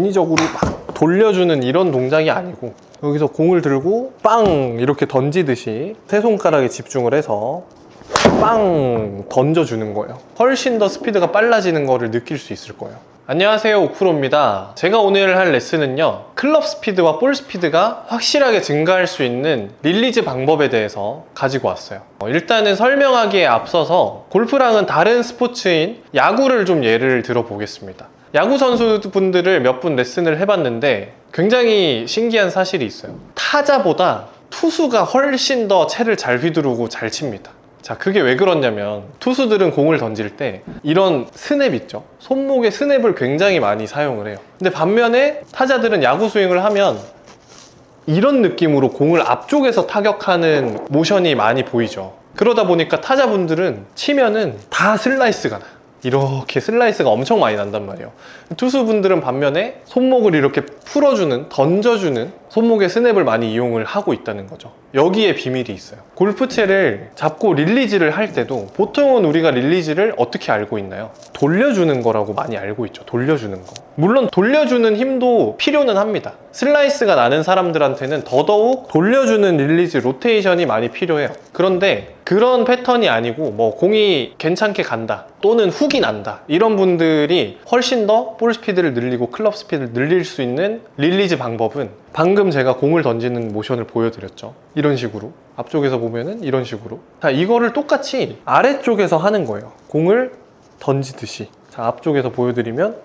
인위적으로 막 돌려주는 이런 동작이 아니고 여기서 공을 들고 빵 이렇게 던지듯이 세 손가락에 집중을 해서 빵 던져주는 거예요. 훨씬 더 스피드가 빨라지는 거를 느낄 수 있을 거예요. 안녕하세요 오쿠로입니다. 제가 오늘 할 레슨은요 클럽 스피드와 볼 스피드가 확실하게 증가할 수 있는 릴리즈 방법에 대해서 가지고 왔어요. 어, 일단은 설명하기에 앞서서 골프랑은 다른 스포츠인 야구를 좀 예를 들어 보겠습니다. 야구 선수분들을 몇 분 레슨을 해봤는데 굉장히 신기한 사실이 있어요. 타자보다 투수가 훨씬 더 채를 잘 휘두르고 잘 칩니다. 자, 그게 왜 그렇냐면 투수들은 공을 던질 때 이런 스냅 있죠. 손목에 스냅을 굉장히 많이 사용을 해요. 근데 반면에 타자들은 야구 스윙을 하면 이런 느낌으로 공을 앞쪽에서 타격하는 모션이 많이 보이죠. 그러다 보니까 타자분들은 치면은 다 슬라이스가 나. 이렇게 슬라이스가 엄청 많이 난단 말이에요. 투수분들은 반면에 손목을 이렇게 풀어주는, 던져주는 손목의 스냅을 많이 이용을 하고 있다는 거죠. 여기에 비밀이 있어요. 골프채를 잡고 릴리즈를 할 때도 보통은 우리가 릴리즈를 어떻게 알고 있나요? 돌려주는 거라고 많이 알고 있죠. 돌려주는 거. 물론 돌려주는 힘도 필요는 합니다. 슬라이스가 나는 사람들한테는 더더욱 돌려주는 릴리즈 로테이션이 많이 필요해요. 그런데 그런 패턴이 아니고 뭐 공이 괜찮게 간다 또는 훅이 난다 이런 분들이 훨씬 더 볼 스피드를 늘리고 클럽 스피드를 늘릴 수 있는 릴리즈 방법은 방금 제가 공을 던지는 모션을 보여드렸죠. 이런 식으로 앞쪽에서 보면은 이런 식으로 자 이거를 똑같이 아래쪽에서 하는 거예요. 공을 던지듯이 자 앞쪽에서 보여드리면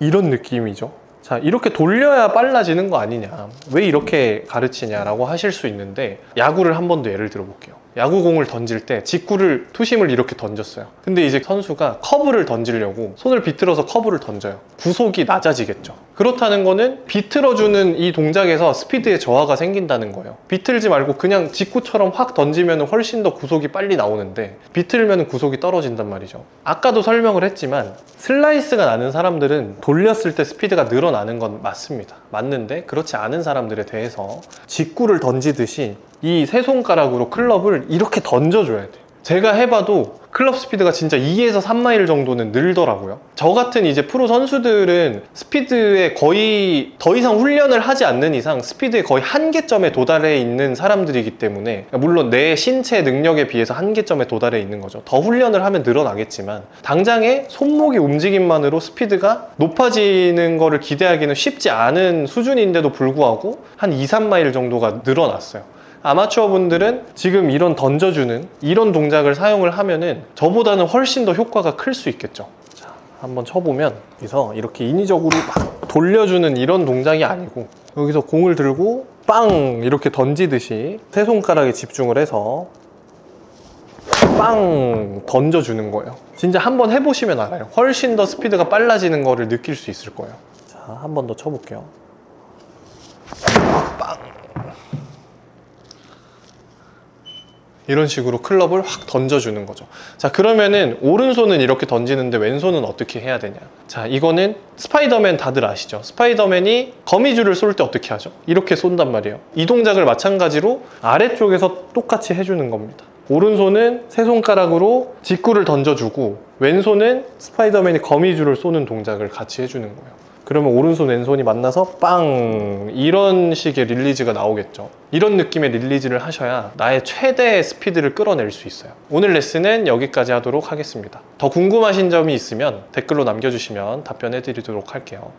이런 느낌이죠. 자, 이렇게 돌려야 빨라지는 거 아니냐. 왜 이렇게 가르치냐라고 하실 수 있는데, 야구를 한 번 더 예를 들어 볼게요. 야구공을 던질 때 직구를, 투심을 이렇게 던졌어요. 근데 이제 선수가 커브를 던지려고 손을 비틀어서 커브를 던져요. 구속이 낮아지겠죠. 그렇다는 거는 비틀어주는 이 동작에서 스피드의 저하가 생긴다는 거예요. 비틀지 말고 그냥 직구처럼 확 던지면 훨씬 더 구속이 빨리 나오는데, 비틀면 구속이 떨어진단 말이죠. 아까도 설명을 했지만, 슬라이스가 나는 사람들은 돌렸을 때 스피드가 늘어나는 건 맞습니다. 맞는데 그렇지 않은 사람들에 대해서 직구를 던지듯이 이 세 손가락으로 클럽을 이렇게 던져줘야 돼요. 제가 해봐도 클럽 스피드가 진짜 2에서 3마일 정도는 늘더라고요. 저 같은 이제 프로 선수들은 스피드에 거의 더 이상 훈련을 하지 않는 이상 스피드의 거의 한계점에 도달해 있는 사람들이기 때문에 물론 내 신체 능력에 비해서 한계점에 도달해 있는 거죠. 더 훈련을 하면 늘어나겠지만 당장의 손목의 움직임만으로 스피드가 높아지는 거를 기대하기는 쉽지 않은 수준인데도 불구하고 한 2, 3마일 정도가 늘어났어요. 아마추어 분들은 지금 이런 던져주는 이런 동작을 사용을 하면은 저보다는 훨씬 더 효과가 클 수 있겠죠. 자, 한번 쳐보면 여기서 이렇게 인위적으로 막 돌려주는 이런 동작이 아니고 여기서 공을 들고 빵 이렇게 던지듯이 세 손가락에 집중을 해서 빵 던져주는 거예요. 진짜 한번 해보시면 알아요. 훨씬 더 스피드가 빨라지는 거를 느낄 수 있을 거예요. 자, 한 번 더 쳐볼게요. 이런 식으로 클럽을 확 던져주는 거죠. 자, 그러면은 오른손은 이렇게 던지는데 왼손은 어떻게 해야 되냐? 자, 이거는 스파이더맨 다들 아시죠? 스파이더맨이 거미줄을 쏠 때 어떻게 하죠? 이렇게 쏜단 말이에요. 이 동작을 마찬가지로 아래쪽에서 똑같이 해주는 겁니다. 오른손은 세 손가락으로 직구를 던져주고 왼손은 스파이더맨이 거미줄을 쏘는 동작을 같이 해주는 거예요. 그러면 오른손 왼손이 만나서 빵 이런 식의 릴리즈가 나오겠죠. 이런 느낌의 릴리즈를 하셔야 나의 최대 스피드를 끌어낼 수 있어요. 오늘 레슨은 여기까지 하도록 하겠습니다. 더 궁금하신 점이 있으면 댓글로 남겨주시면 답변해 드리도록 할게요.